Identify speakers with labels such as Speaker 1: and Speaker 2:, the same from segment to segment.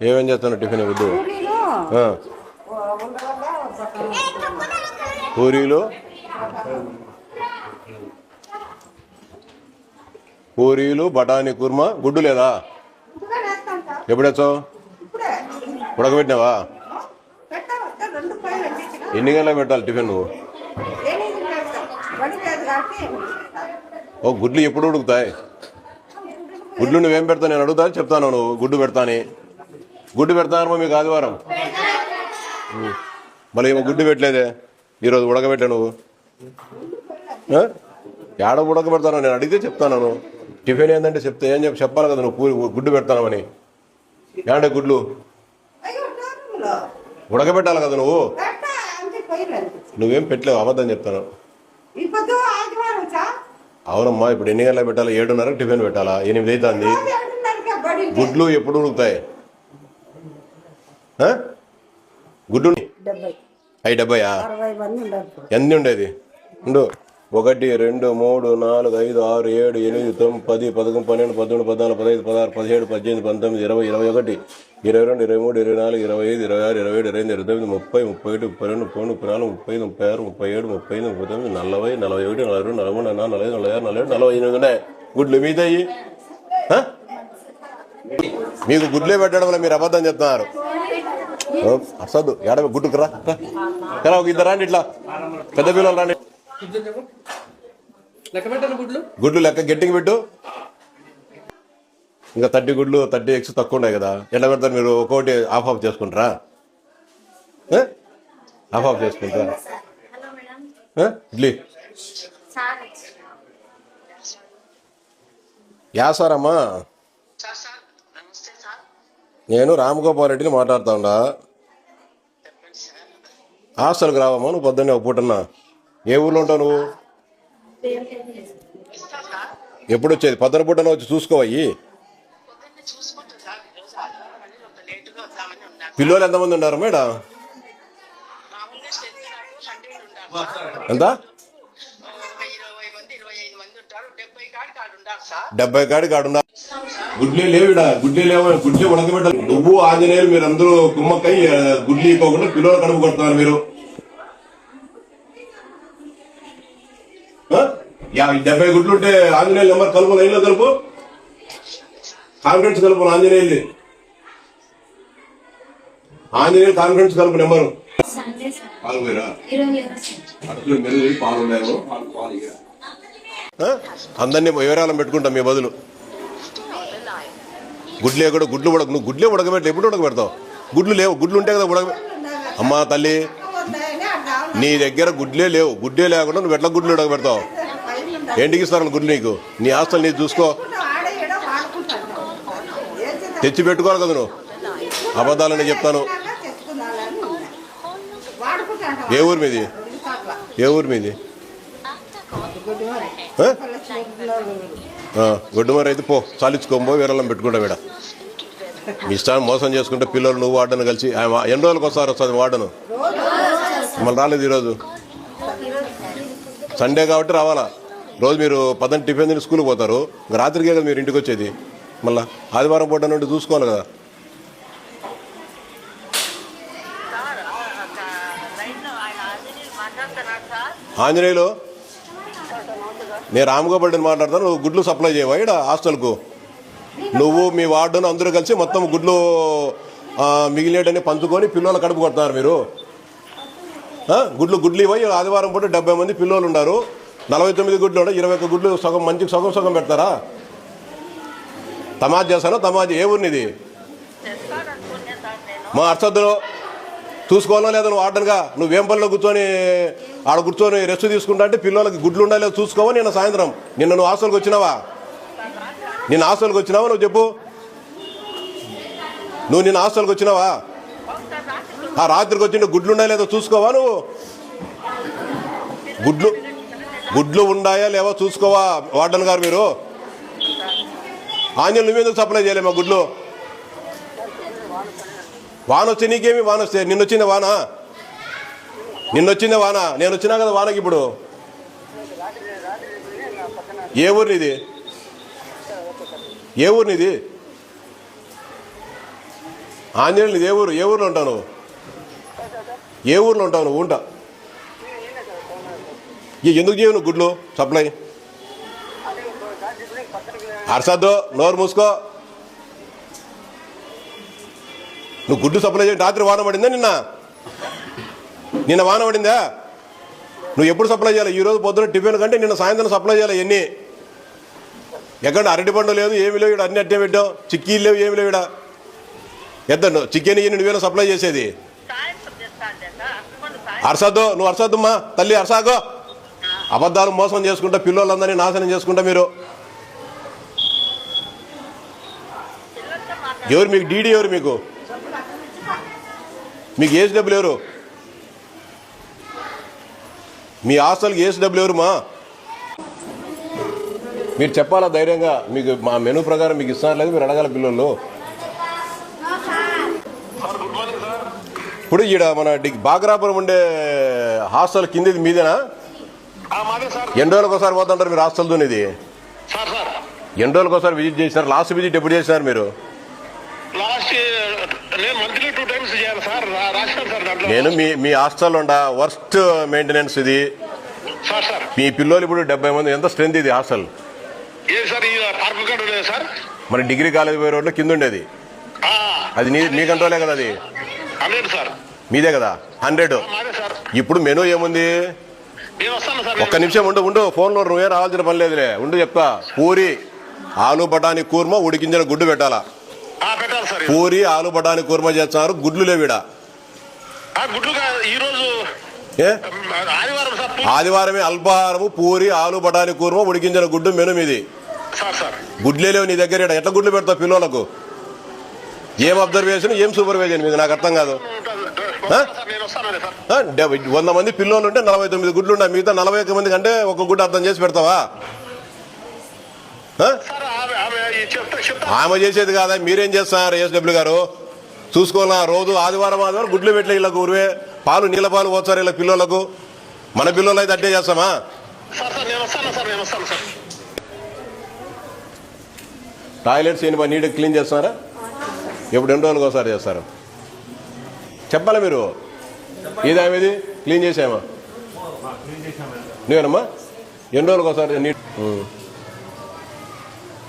Speaker 1: ఏమేం చేస్తాను టిఫిన్ వద్దు?
Speaker 2: పూరీలు.
Speaker 1: పూరీలు. పూరీలు బఠానీ కుర్మా గుడ్డు లేదా?
Speaker 2: ఇంటికాడ వేస్తాం సార్
Speaker 1: ఎప్పుడు వచ్చావు
Speaker 2: ఇప్పుడే.
Speaker 1: ఉడకబెట్టినావా? ఎన్ని గంటలకు పెట్టాలి టిఫిన్ నువ్వు? ఓ గుడ్లు ఎప్పుడు ఉడుకుతాయి? గుడ్లు నువ్వేం పెడతావు? నేను అడుగుతా చెప్తాను నువ్వు. గుడ్డు పెడతాని. గుడ్డు పెడతానమ్మా మీకు ఆదివారం? మళ్ళీ ఏమో గుడ్డు పెట్టలేదే. ఈరోజు ఉడకబెట్టా నువ్వు. ఏడ ఉడకబెడతాను నేను అడిగితే చెప్తాను టిఫిన్ ఏంటంటే చెప్తే ఏం చెప్పి చెప్పాలి కదా నువ్వు పూరి గుడ్డు పెడతానమని. ఏమంటే గుడ్లు? ఉడకబెట్టాలి కదా నువ్వు. నువ్వేం పెట్టలేవు అబద్ధం చెప్తాను. అవునమ్మా ఇప్పుడు ఎన్ని గంటలకు పెట్టాలా? ఏడున్నరకు టిఫిన్ పెట్టాలా? ఎనిమిది అవుతుంది. గుడ్లు ఎప్పుడు ఉడుకుతాయి? గుడ్డు అవి డెబ్బయా? ఎన్ని ఉండేది? ఉండు. ఒకటి రెండు మూడు నాలుగు ఐదు ఆరు ఏడు ఎనిమిది తొమ్మిది పది పదకొండు పన్నెండు పదమూడు పద్నాలుగు పదహైదు పదహారు పదిహేడు పద్దెనిమిది పంతొమ్మిది ఇరవై ఇరవై ఒకటి ఇరవై రెండు ఇరవై మూడు ఇరవై నాలుగు ఇరవై ఐదు ఇరవై ఆరు ఇరవై ఏడు ఇరవై ఎనిమిది ఇరవై తొమ్మిది ముప్పై ముప్పై ఒకటి ముప్పై రెండు ముప్పై ముప్పై నాలుగు ముప్పై ఐదు ముప్పై ఆరు ముప్పై ఏడు ముప్పై ఎనిమిది ముప్పై తొమ్మిది నలభై నలభై ఒకటి నలభై రెండు నలభై మూడు నలభై ఐదు నలభై ఆరు నలభై ఏడు నలభై ఎనిమిది ఉన్నాయి. గుడ్లు మీదయ్యి మీకు గుడ్లే పెట్టడం వల్ల మీరు అబద్ధం చెప్తున్నారు. ఓ, అసలు ఏడ గుడ్డుకు రా. రా ఒక ఇద్దరు రండి ఇట్లా. పెద్ద పిల్లలు రండి.
Speaker 3: గుడ్లు
Speaker 1: లెక్క గట్టిగా పెట్టు. ఇంకా థర్టీ గుడ్లు థర్టీ ఎక్స్ తక్కువ ఉన్నాయి కదా. ఎట్లా పెడతారు మీరు ఒక్కొక్కటి ఆఫ్ ఆఫ్ చేసుకుంటారా? ఆఫ్ ఆఫ్ చేసుకుంటారా? ఇడ్లీ.
Speaker 4: సార్.
Speaker 1: యా సార్ అమ్మా
Speaker 5: సార్ సార్ నమస్తే సార్
Speaker 1: నేను రామగోపాల్ రెడ్డిని మాట్లాడుతా ఉండా
Speaker 5: చెప్పండి సార్
Speaker 1: హాస్టల్కి రావమ్మా నువ్వు పొద్దున్నే ఒక పూటన్నా. ఏ ఊర్లో ఉంటావు నువ్వు? ఎప్పుడు వచ్చేది పొద్దున పూటన వచ్చి చూసుకోవయ్యి పిల్లలు ఎంతమంది ఉన్నారు మేడం? ఎంత?
Speaker 5: డెబ్బై కాడి
Speaker 1: కాడున్నా. గుడ్లే లేవిడా గుడ్లే లేవు గుడ్లే ఉడకబెట్ట నువ్వు ఆంజనేయులు మీరు అందరూ కుమ్మక్కై ఆ, గుడ్లు ఇవ్వకుండా పిల్లలు కడుపు కొడుతున్నారు మీరు. ఆ? యా, ఈ డెబ్బై గుడ్లు ఉంటే ఆంజనేయులు నెంబర్ కలుపు లైన్లో కలుపు. కాన్ఫరెన్స్ కలుపు ఆంజనేయులు ఆంజనేయులు కాన్ఫరెన్స్ కలుపు నెంబరు. పాలు పోయిరా అట్లు మెరుగు పాలు ఉన్నాయేమో ఆ? అందరినీ వివరాలను పెట్టుకుంటాం మీ బదులు. గుడ్లే కూడా గుడ్లు ఉడక నువ్వు గుడ్లే ఉడకబెట్టి ఎప్పుడు ఉడకబెడతావు? గుడ్లు లేవు గుడ్లు ఉంటే కదా ఉడక అమ్మా తల్లి నీ దగ్గర గుడ్లే లేవు. గుడ్లే లేకుండా నువ్వు ఎట్లా గుడ్లు ఉడకబెడతావు?
Speaker 2: పైలు
Speaker 1: ఏంటికి గుడ్లు నీకు? నీ ఆస్తులు నీ చూసుకో. తెచ్చి పెట్టుకోవాలి కదా నువ్వు. అబద్ధాలని చెప్తాను. ఏ ఊరు మీది? ఏ ఊరు మీది? గొడ్డుమారి అయితే పో. చాలించుకోబో వీరలం పెట్టుకుంటా వీడ. మీ ఇష్టాన్ని మోసం చేసుకుంటే పిల్లలు నువ్వు వాడను కలిసి ఆమె ఎన్ని రోజులకు వస్తారు వస్తుంది వాడను మళ్ళీ రాలేదు ఈరోజు. సండే కాబట్టి రావాలా? రోజు మీరు పదండి టిఫిన్ తిని స్కూల్కి పోతారు. రాత్రికే కదా మీరు ఇంటికి వచ్చేది. మళ్ళా ఆదివారం పూట నుండి చూసుకోవాలి కదా.
Speaker 5: ఆయన ఆంజనేయులు?
Speaker 1: నేను రామగోపాల్ని మాట్లాడతాను నువ్వు గుడ్లు సప్లై చేయవా? ఇక్కడ హాస్టల్కు. నువ్వు మీ వార్డును అందరూ కలిసి మొత్తం గుడ్లు ఆ, మిగిలినటని పంచుకొని పిల్లలు కడుపు కొడుతున్నారు మీరు? గుడ్లు గుడ్లు ఇవ్వయి ఆదివారం పూట డెబ్బై మంది పిల్లలు ఉన్నారు నలభై తొమ్మిది గుడ్లు ఉన్నాయి ఇరవై ఒక్క గుడ్లు సగం మంచికి సగం సగం పెడతారా? తమాజ్ చేస్తాను తమాజ్ ఏ ఊరినిది?
Speaker 5: నేను.
Speaker 1: మా అర్థద్దులో చూసుకోవాలా లేదా నువ్వు ఆర్డర్గా నువ్వేం పనిలో కూర్చొని ఆడ కూర్చొని రెస్ట్ తీసుకుంటా అంటే పిల్లలకి గుడ్లు ఉండాలి చూసుకోవా నిన్న సాయంత్రం. నిన్న నువ్వు హాస్టల్కి వచ్చినావా? నిన్న హాస్టల్కి వచ్చినావా నువ్వు చెప్పు. నువ్వు నిన్న హాస్టల్కి వచ్చినావా? ఆ రాత్రికి వచ్చిన గుడ్లు ఉన్నాయా లేదో చూసుకోవా నువ్వు? గుడ్లు గుడ్లు ఉన్నాయా లేవో చూసుకోవా వార్డన్ గారు మీరు? ఆంజల్ నువ్వెందుకు సప్లై చేయలేమా గుడ్లు? వాన వస్తే నీకేమి వాన వస్తే? నిన్న వచ్చిన వాన? నిన్న వచ్చిన వాన? నేను వచ్చినా కదా వానకి ఇప్పుడు. ఏ ఊరు నీది ఏ ఊరు నీది ఆంజనేయులు ఏ ఊరు? ఏ ఊర్లో ఉంటావు నువ్వు? ఏ ఊర్లో ఉంటావు నువ్వు? ఉంటా. ఎందుకు చేయవు నువ్వు గుడ్లు? సప్లై. అరసద్దు నోరు మూసుకో. నువ్వు గుడ్డు సప్లై చేయ రాత్రి వాన పడిందా నిన్న? నిన్న వాన పడిందా? నువ్వు ఎప్పుడు సప్లై చేయాలి? ఈ రోజు పొద్దున టిఫిన్ కంటే నిన్న సాయంత్రం సప్లై చేయాలి ఎన్ని? ఎక్కడ అరటి పండు లేదు ఏమి లేవు ఇక్కడ అన్ని అట్టే పెట్టావు. చిక్కీలు లేవు ఏమి లేవు ఇక్కడ ఎద్దండు చికెన్ ఇన్ని నువ్వేనా సప్లై చేసేది? అరసద్దు నువ్వు అరసద్దుమ్మా. తల్లి అరసాగో. అబద్ధాలు మోసం చేసుకుంటా పిల్లలందరినీ నాశనం చేసుకుంటా మీరు. ఎవరు మీకు డీడీ ఎవరు మీకు? మీకు ఏజ్ డబ్బులు ఎవరు? మీ హాస్టల్కి ఏజ్ డబ్బులు ఎవరు మా మీరు చెప్పాలా ధైర్యంగా? మీకు మా మెనూ ప్రకారం మీకు ఇస్తున్నారు లేదు? మీరు అడగాల పిల్లలు. ఇప్పుడు ఈడ మన బాగ్రాపురం ఉండే హాస్టల్ కిందిది మీదేనా? ఎన్ని రోజులకు ఒకసారి పోతుంటారు మీరు హాస్టల్ దునిది ఎన్ని రోజులకు ఒకసారి విజిట్ చేసినారు? లాస్ట్ విజిట్ ఎప్పుడు చేసినారు మీరు
Speaker 3: లాస్ట్ నేను మంత్లీ టూ టైమ్స్ చేయాలి సార్ రా- రాశాను సార్ దాంట్లో
Speaker 1: నేను మీ మీ హాస్టల్ ఉండ వర్స్ట్ మెయింటెనెన్స్ ఇది. మీ పిల్లలు ఇప్పుడు డెబ్బై మంది ఎంత స్ట్రెంత్ ఇది హాస్టల్? మరి డిగ్రీ కాలేజ్ పోయే రోడ్లో కింద ఉండేది. అది నీ మీ కంట్రోలే కదా అది. మీదే కదా హండ్రెడ్. ఇప్పుడు మెనూ ఏముంది? ఒక్క నిమిషం ఉండు ఉండు. ఫోన్లో నువ్వే రావాల్సిన పని లేదులే. ఉండు చెప్తా. పూరి ఆలు బఠానీ కూర్మ ఉడికించిన గుడ్డు పెట్టాలా? పూరి ఆలు బఠానీ కూర్మ చేస్తున్నారు గుడ్లు లేవిడ ఆదివారమే అల్పాహారము పూరి ఆలు బఠానీ కూర్మ ఉడికించిన గుడ్డు మెను మీది.
Speaker 3: Sir sir.
Speaker 1: గుడ్లే లేవు నీ దగ్గర. ఎట్లా గుడ్లు పెడతావు పిల్లలకు? ఏం అబ్జర్వేషన్ ఏం సూపర్వైజన్ మీకు నాకు అర్థం కాదు. వంద మంది పిల్లలు ఉంటే నలభై తొమ్మిది గుడ్లు ఉన్నాయి మిగతా నలభై ఒక్క మంది కంటే ఒక గుడ్డు అర్థం చేసి పెడతావా?
Speaker 3: ఆమె
Speaker 1: చేసేది కాదా? మీరేం చేస్తున్నారు ఎస్డబ్ల్యూ గారు? చూసుకోవాలా? రోజు ఆదివారం ఆదివారం గుడ్లు పెట్టలే వీళ్ళకు ఊరివే. పాలు నీళ్ళ పాలు పోతారు వీళ్ళ పిల్లలకు మన పిల్లలు అయితే అట్టే చేస్తామా?
Speaker 3: సార్ సార్ నేను వస్తాను సార్ నేను వస్తాను సార్.
Speaker 1: టాయిలెట్స్ ఏంటి నీట్ క్లీన్ చేస్తున్నారా? ఎప్పుడు రెండు రోజులకు ఒకసారి చేస్తారు? చెప్పాలా మీరు? ఏదేమిది క్లీన్ చేసామా నువ్వేనమ్మా? ఎన్ని రోజులకు ఒకసారి నీట్.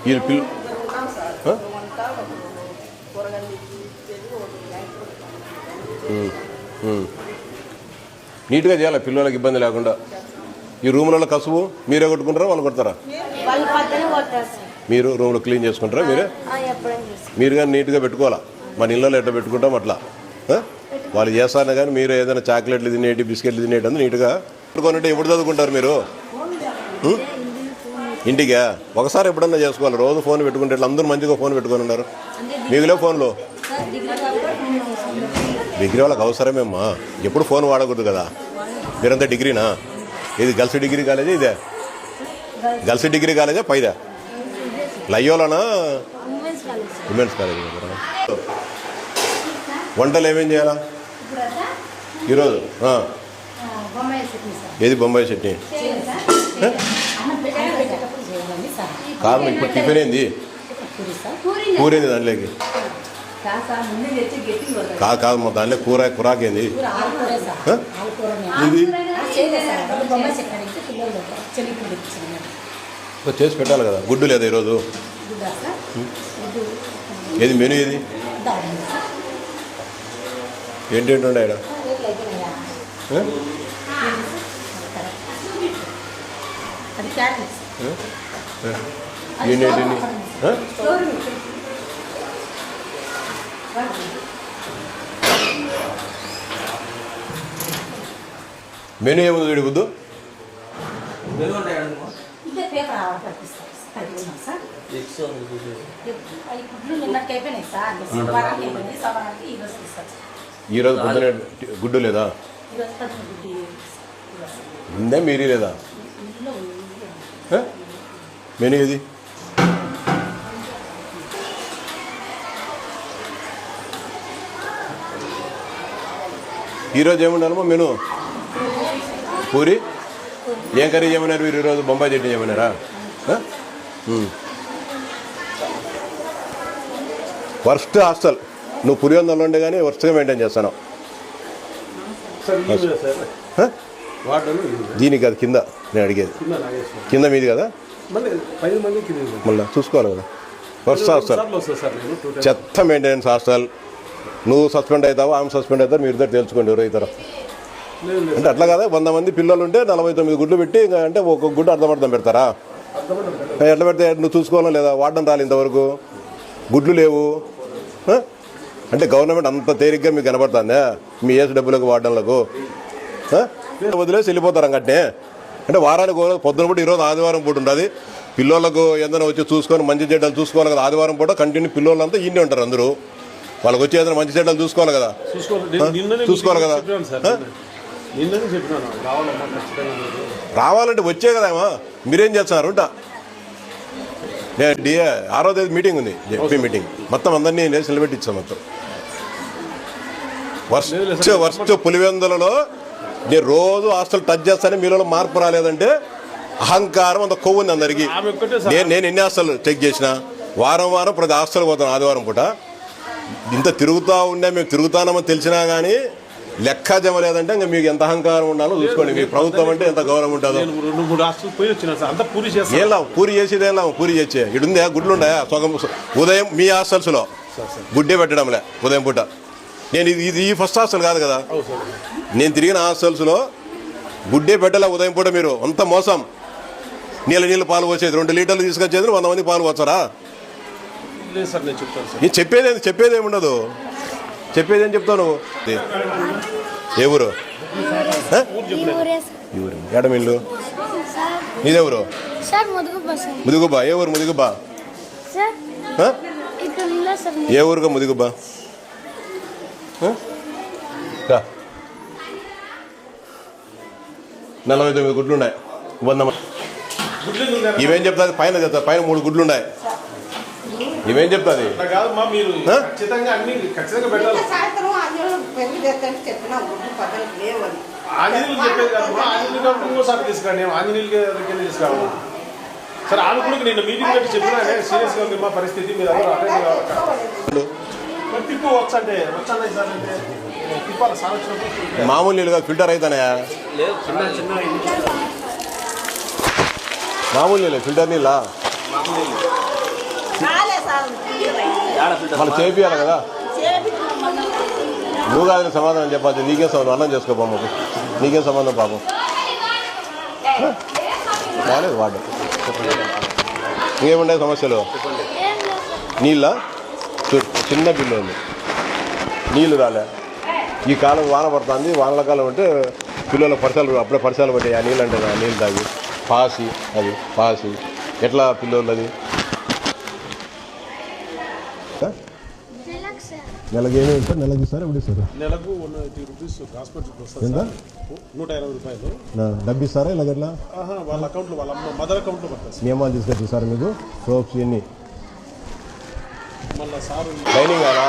Speaker 1: వీళ్ళు పిల్ల. నీట్గా చేయాలి? పిల్లలకి ఇబ్బంది లేకుండా. ఈ రూములలో కసువు మీరే కొట్టుకుంటారా? వాళ్ళు కొడతారా? మీరు రూమ్లో క్లీన్ చేసుకుంటారా మీరే? మీరు కానీ నీట్గా పెట్టుకోవాలా? మన ఇళ్ళలో ఎట్లా పెట్టుకుంటాం అట్లా? వాళ్ళు చేస్తారని కానీ మీరు ఏదైనా చాక్లెట్లు తినేటి బిస్కెట్లు తినేటి అంతా నీట్గా పెట్టుకున్నట్టు ఎప్పుడు చదువుకుంటారు మీరు? ఇంటికా? ఒకసారి ఎప్పుడన్నా చేసుకోవాలి? రోజు ఫోన్ పెట్టుకుంటే అందరూ మంచిగా ఫోన్ పెట్టుకొని ఉన్నారు. మీకులే ఫోన్లో?
Speaker 4: డిగ్రీ
Speaker 1: వాళ్ళకి అవసరమేమ్మా. ఎప్పుడు ఫోన్ వాడకూడదు కదా. మీరంతా డిగ్రీనా? ఇది గర్ల్స్ డిగ్రీ కాలేజా ఇదే? గర్ల్స్ డిగ్రీ కాలేజా? పైదా? లయ్యోలోనా
Speaker 4: ఉమెన్స్ కాలేజ్?
Speaker 1: వంటలు ఏమేం చేయాలా? ఈరోజు ఏది బొంబాయి చట్నీ? కారణం ఇప్పుడు టిఫిన్ ఏంది?
Speaker 4: పూరి సార్ పూరి
Speaker 1: కూర ఏంది దాంట్లోకి.
Speaker 4: కాదు
Speaker 1: కాదు మా దాంట్లో కూర కూరాకేంది? ఇది? చేసి పెట్టాలి కదా. గుడ్డు లేదా ఈరోజు? ఏది మెనూ ఏది? ఏంటేంటి? ఆ? ఏంటేంటి? మెనూ ఏముంది వీడి బుద్ధు? ఈరోజు పొద్దునే గుడ్డు లేదా?
Speaker 4: ఈ రోజు పచ్చి గుడ్డి ఇవ్వాలి.
Speaker 1: ఉందే మీరీ లేదా? మెనూ ఏది? ఈరోజు ఏముండాలమ్మా మెనూ? పూరి? ఏం కర్రీ చేయమన్నారు మీరు ఈరోజు? బొంబాయి చట్నీ చేయమన్నారా. Worst hostel. నువ్వు పులివెందులో ఉండే కానీ వరుసగా మెయింటైన్ చేస్తాను. దీనికి అది కింద. నేను అడిగేది.
Speaker 6: కింద
Speaker 1: కింద మీది కదా?
Speaker 6: మళ్ళీ కింద
Speaker 1: చూసుకోవాలి కదా. వస్తా వస్తారు
Speaker 6: సార్లు వస్తా సార్ నేను. టూ టైమ్స్
Speaker 1: చెత్త మెయింటెనెన్స్ హాస్టల్. నువ్వు సస్పెండ్ అవుతావు ఆమె సస్పెండ్ అవుతారు మీరు ఇద్దరు తెలుసుకోండి ఎవరు అవుతారో అంటే అట్లా కదా? వంద మంది పిల్లలు ఉంటే నలభై తొమ్మిది గుడ్లు పెట్టి ఇంకా అంటే ఒక గుడ్డు అర్థం అర్థం పెడతారా ఎట్లా పెడితే నువ్వు చూసుకోవాలా లేదా? వాడడం రాలి ఇంతవరకు. గుడ్లు లేవు? అంటే గవర్నమెంట్ అంత తేలిగ్గా మీకు కనబడుతుందా? మీ ఏసు డబ్బులకు వాడడంలకు? వదిలేసి వెళ్ళిపోతారు అంగట్నే. అంటే వారానికి పొద్దున పూట ఈరోజు ఆదివారం పూట ఉంటుంది. పిల్లలకు ఏదైనా వచ్చి చూసుకొని మంచి చెడ్డలు చూసుకోవాలి కదా ఆదివారం పూట కంటిన్యూ పిల్లలంతా ఇన్నే ఉంటారు అందరూ. వాళ్ళకి వచ్చి ఏదైనా మంచి చెడ్డలు చూసుకోవాలి కదా.
Speaker 6: చూసుకోవాలి
Speaker 1: కదా. రావాలంటే వచ్చే కదమ్మా మీరేం చేస్తున్నారు? ఉంటా. నేను డిఏ ఆరో తేదీ మీటింగ్ ఉంది. J P meeting. మొత్తం అందరినీ నేను నిలబెట్టించాను మొత్తం. వర్స్ట్ వర్స్ట్ పులివెందులలో నేను రోజు హాస్టల్ టచ్ చేస్తానే మీలో మార్పు రాలేదంటే అహంకారం అంత కొవ్వు ఉంది అందరికి. నేను నేను ఎన్ని హాస్టల్ చెక్ చేసిన? వారం వారం ప్రతి హాస్టల్ పోతాను ఆదివారం పూట. ఇంత తిరుగుతా ఉండే మేము తిరుగుతామని తెలిసినా కానీ లెక్క జమ లేదంటే ఇంకా మీకు ఎంత అహంకారం ఉండాలో చూసుకోండి. మీ ప్రభుత్వం అంటే ఎంత గౌరవం ఉంటుందో.
Speaker 6: రెండు మూడు హాస్టల్ పోయి వచ్చిన సార్. అంతా పూరి
Speaker 1: ఏం లాభం పూరి చేసేది ఏం పూరి చేసే ఇడుందే గుడ్లు ఉన్నాయా సగం ఉదయం మీ హాస్టల్స్లో గుడ్డే పెట్టడంలే ఉదయం పూట. నేను ఇది ఇది ఈ ఫస్ట్ హాస్టల్ కాదు కదా? నేను తిరిగిన హాస్టల్స్లో గుడ్డే పెట్టలే ఉదయం పూట మీరు. అంత మోసం. నీళ్ళ నీళ్ళు పాలు పోసేది. రెండు లీటర్లు తీసుకొచ్చేది వంద మంది పాలు పోతారా
Speaker 6: లేదు సార్ నేను చెప్తాను సార్.
Speaker 1: నేను చెప్పేది చెప్పేది ఏమి ఉండదు చెప్పేది ఏం చెప్తావు నువ్వు? ఏ ఊరు? నీదెవరు
Speaker 7: సార్. ముదుగు సార్
Speaker 1: ముదిగుబ్బా ఏ ఊరు
Speaker 7: సార్
Speaker 1: ఏ ఊరుగా? రా. నలభై తొమ్మిది గుడ్లు ఉన్నాయి వంద ఇవేం చెప్తాది పైన చెప్తా పైన మూడు గుడ్లు ఉన్నాయి ఇవేం చెప్తాది?
Speaker 6: ఆంజనేయులు చెప్పేది ఆంజనేయులు కాబట్టి ఇంకోసారి తీసుకురండి దగ్గర తీసుకురావాలి. సరే ఆమె కూడా నిన్న మీటింగ్ పెట్టి చెప్పినా సీరియస్గా ఉంది మా పరిస్థితి మీరు అందరూ అటెండ్ కావాలి. మరి తిప్పు వచ్చంటే వచ్చండి సార్ అంటే తిప్పాలి సార్ వచ్చినప్పుడు
Speaker 1: మామూలు నీళ్ళుగా ఫిల్టర్ అవుతానయా మామూలు నీళ్ళు ఫిల్టర్ నీళ్ళ? మనం చేపియాలి కదా. నువ్వు కాదని సమాధానం చెప్పాలి నీకేం సంబంధం? అన్నం చేసుకో పాపకు నీకేం సంబంధం పాపం? రాలేదు వాడు. ఇంకేముండే సమస్యలు? నీళ్ళ? చిన్న బిల్లు ఉంది నీళ్ళు రాలే. ఈ కాలం వాన పడుతుంది. వానల కాలం అంటే పిల్లల పరిసరాలు అప్పుడే పరిసరాలు పట్టాయి ఆ నీళ్ళు అంటే ఆ నీళ్ళు తాగి. పాసి అది పాసి. ఎట్లా పిల్లలు అది
Speaker 7: నెలకు
Speaker 1: ఏమేమి సార్ నెలకి ఇస్తారా ఇప్పుడు ఇస్తారా?
Speaker 6: నెలకు వన్ ఎయిటీ రూపీస్ హాస్పిటల్కి
Speaker 1: ఎంత?
Speaker 6: సార్. నూట ఇరవై రూపాయలు.
Speaker 1: డబ్బు ఇస్తారా ఇలా ఎట్లా
Speaker 6: ఆహా, వాళ్ళ అకౌంట్లో వాళ్ళ అమ్మ మదర్ అకౌంట్లో పడుతుంది సార్.
Speaker 1: నియమాలు తీసుకొచ్చి సార్ మీకు సోప్స్ ఇవన్నీ.
Speaker 6: మళ్ళీ సార్
Speaker 1: ట్రైనింగ్ కాదా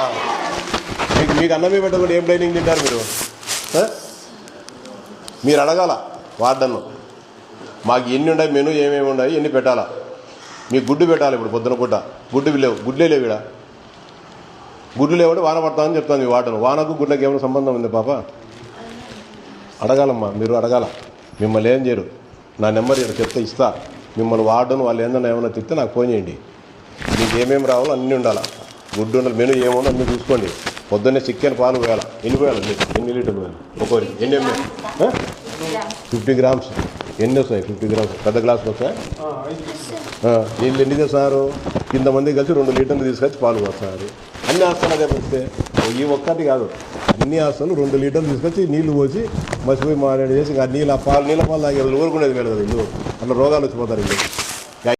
Speaker 1: మీకు మీకు అన్నమే పెట్టకుండా ఏం ట్రైనింగ్ తింటారు మీరు? ఆ? మీరు అడగాల వార్డన్ను. మాకు ఎన్ని ఉన్నాయి మెను ఏమేమి ఉన్నాయి ఎన్ని పెట్టాలా? మీకు గుడ్డు పెట్టాలి ఇప్పుడు పొద్దున పూట. గుడ్డు లేవు గుడ్లే లేవు ఇక్కడ గుడ్లు లేవంటే వాన పడతామని చెప్తాను మీ వాటను వానకు గుడ్లకు ఏమైనా సంబంధం ఉంది పాప? అడగాలమ్మా మీరు అడగాల. మిమ్మల్ని ఏం చేయరు. నా నెంబర్ ఇక్కడ చెప్తే ఇస్తా. మిమ్మల్ని వార్డను వాళ్ళు ఏందన్నా ఏమైనా తిప్పితే నాకు ఫోన్ చేయండి. మీకు ఏమేమి రావాలో అన్నీ ఉండాలా. గుడ్డు ఉండాలి మెను ఏముందో అన్నీ చూసుకోండి. పొద్దున్నే చికెన్ పాలు పోయాలి. ఎన్ని పోయాలి మీకు ఎన్ని లీటర్లు పోయాలి? ఒక్కోరికి ఎన్ని ఎన్ని ఫిఫ్టీ గ్రామ్స్. ఎన్ని వస్తాయి ఫిఫ్టీ గ్రామ్స్? పెద్ద గ్లాసులు వస్తాయి? నీళ్ళు ఎన్ని తెస్తున్నారు కింద మంది కలిసి రెండు లీటర్లు తీసుకొచ్చి పాలు పోస్తున్నారు అన్ని ఆసనాలు అదే ఈ ఒక్కటి కాదు. అన్ని ఆసనాలు రెండు లీటర్లు తీసుకొచ్చి నీళ్ళు పోసి మసిపోయి మాట్లాడి చేసి ఇంకా నీళ్ళు ఆ పాలు నీళ్ళ పాలు తాగే ఊరుకునేది మేలు కదా ఇల్లు. అట్లా రోగాలు వచ్చిపోతారు ఇల్లు.